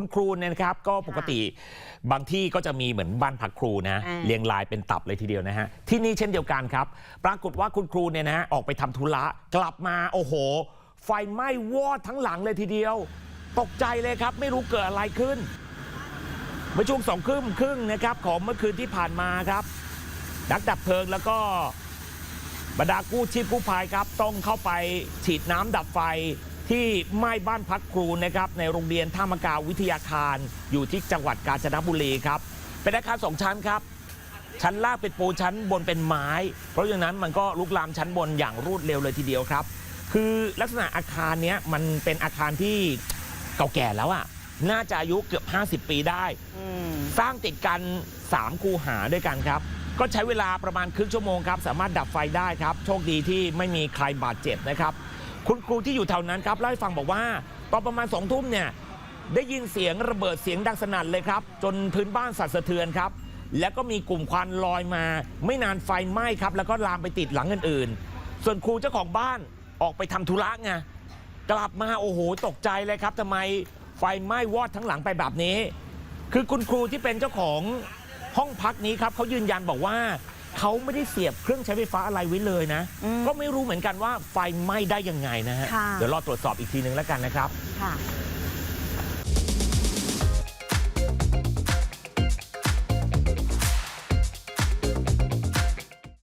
คุณครูเนี่ยนะครับ ก็ปกติบางที่ก็จะมีเหมือนบ้านพักครูนะ อ่า เรียงรายเป็นตับเลยทีเดียวนะฮะ ที่นี่เช่นเดียวกันครับ ปรากฏว่าคุณครูเนี่ยนะฮะออกไปทำธุระกลับมาโอ้โห ไฟไหม้วอดทั้งหลังเลยทีเดียว ตกใจเลยครับ ไม่รู้เกิดอะไรขึ้น เมื่อช่วงสองครึ่งครึ่งนะครับของเมื่อคืนที่ผ่านมาครับ นักดับเพลิงแล้วก็ บรรดากู้ชีพกู้ภัยครับ ต้องเข้าไปฉีดน้ำดับไฟ ที่ไหม้บ้านพักครูนะครับในโรงเรียนท่ามะกาวิทยาคารอยู่ที่จังหวัดกาญจนบุรีครับ เป็นอาคารสองชั้นครับ ชั้นล่างเป็นปูนชั้นบนเป็นไม้ เพราะอย่างนั้นมันก็ลุกลามชั้นบนอย่างรวดเร็วเลยทีเดียวครับ คือลักษณะอาคารเนี้ยมันเป็นอาคารที่เก่าแก่แล้วอะน่าจะอายุเกือบ 50 ปีได้อืมสร้างติดกัน 3 คูหาด้วยกันครับ ก็ใช้เวลาประมาณครึ่งชั่วโมงครับ สามารถดับไฟได้ครับ โชคดีที่ไม่มีใครบาดเจ็บนะครับ คุณครูที่อยู่แถวนั้นครับเล่าให้ฟังบอกว่าตอนประมาณสองทุ่มเนี่ยได้ยินเสียงระเบิดเสียงดังสนั่นเลยครับ จนพื้นบ้านสั่นสะเทือนครับ แล้วก็มีกลุ่มควันลอยมา ไม่นานไฟไหม้ครับ แล้วก็ลามไปติดหลังอื่นๆ ส่วนครูเจ้าของบ้านออกไปทำธุระไงกลับมาโอ้โหตกใจเลยครับทำไมไฟไหม้วอดทั้งหลังไปแบบนี้ คือคุณครูที่เป็นเจ้าของห้องพักนี้ครับเขายืนยันบอกว่า เขาไม่ได้เสียบเครื่องใช้ไฟฟ้าอะไรไว้เลยนะ อืมก็ไม่รู้เหมือนกันว่าไฟไหม้ได้ยังไงนะฮะ ค่ะ เดี๋ยวรอตรวจสอบอีกทีนึงแล้วกันนะครับ ค่ะ